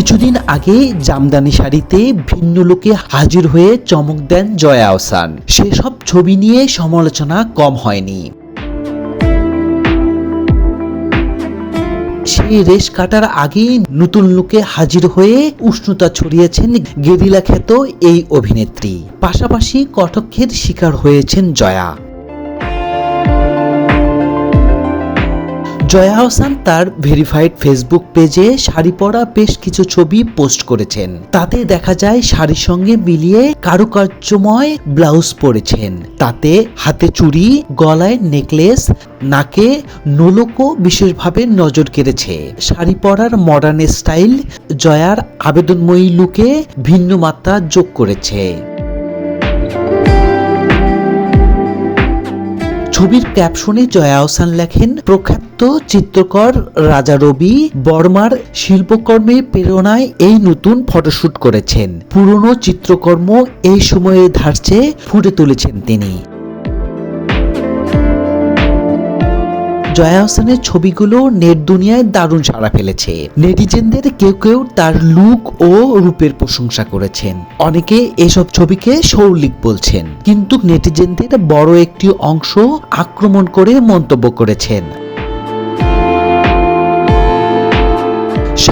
কিছুদিন আগে জামদানি শাড়িতে ভিন্ন লোকে হাজির হয়ে চমক দেন জয়া আহসান। সেসব ছবি নিয়ে সমালোচনা কম হয়নি। সেই রেশ কাটার আগে নতুন লুকে হাজির হয়ে উষ্ণতা ছড়িয়েছেন গেরিলা খ্যাত এই অভিনেত্রী। পাশাপাশি কটক্ষের শিকার হয়েছেন জয়া। জয়া হোসেন তার ভেরিফাইড ফেসবুক পেজে শাড়ি পরা বেশ কিছু ছবি পোস্ট করেছেন। তাতে দেখা যায় শাড়ির সঙ্গে মিলিয়ে কারুকার্যময় ব্লাউজ পরেছেন। তাতে হাতে চুড়ি, গলায় নেকলেস, নাকে নোলকও বিশেষভাবে নজর কেড়েছে। শাড়ি পরার মডার্ন স্টাইল জয়ার আবেদনময়ী লুকে ভিন্ন মাত্রা যোগ করেছে। ছবির ক্যাপশনে জয়া আহসান লেখেন, প্রখ্যাত চিত্রকর রাজা রবি বর্মার শিল্পকর্মে প্রেরণায় এই নতুন ফটোশুট করেছেন। পুরনো চিত্রকর্ম এই সময়ে ধারছে ফুটে তুলেছেন তিনি। জয়া হোসেনের ছবিগুলো নেট দুনিয়ায় দারুণ সাড়া ফেলেছে। নেটিজেনদের কেউ কেউ তার লুক ও রূপের প্রশংসা করেছেন। অনেকে এসব ছবিকে সৌলিক বলছেন, কিন্তু নেটিজেনদের বড় একটি অংশ আক্রমণ করে মন্তব্য করেছেন।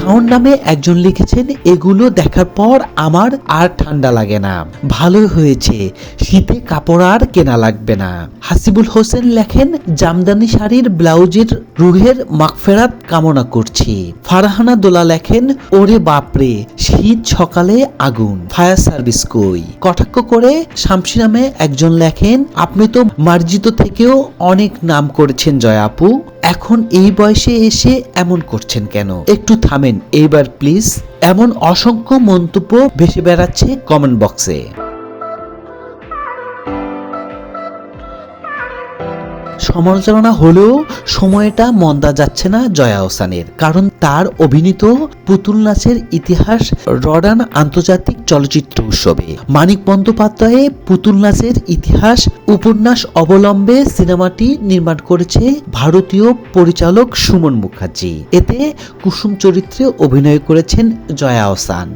শাওন নামে একজন লিখেছেন, এগুলো দেখার পর আমার আর ঠান্ডা লাগে না। ভালোই হয়েছে। শীতে কাপড় আর কেনা লাগবে না। হাসিবুল হোসেন লেখেন, জামদানি শাড়ির ব্লাউজের রুহের মাগফেরাত কামনা করছি। ফারহানা দোলা লেখেন, ওরে বাপরে, শীত সকালে আগুন, ফায়ার সার্ভিস কই? কটাক্ষ করে শামসি নামে একজন লেখেন, আপনি তো মার্জিত থেকেও অনেক নাম করেছেন জয়া আপু। এখন এই বয়সে এসে এমন করছেন কেন? একটু থামেন, এইবার প্লিজ এমন অসংখ্য মন্তব্য ভেসে বেড়াচ্ছে কমেন্ট বক্সে সমালোচনা হলেও সময়টা মন্দা যাচ্ছে না জয়া হোসানের কারণ তার অভিনীত পুতুল নাচের ইতিহাস রডান আন্তর্জাতিক চলচ্চিত্র উৎসবে। মানিক বন্দ্যোপাধ্যায়ে পুতুল নাচের ইতিহাস উপন্যাস অবলম্বে সিনেমাটি নির্মাণ করেছে ভারতীয় পরিচালক সুমন মুখার্জি। এতে কুসুম চরিত্রে অভিনয় করেছেন জয়া হোসান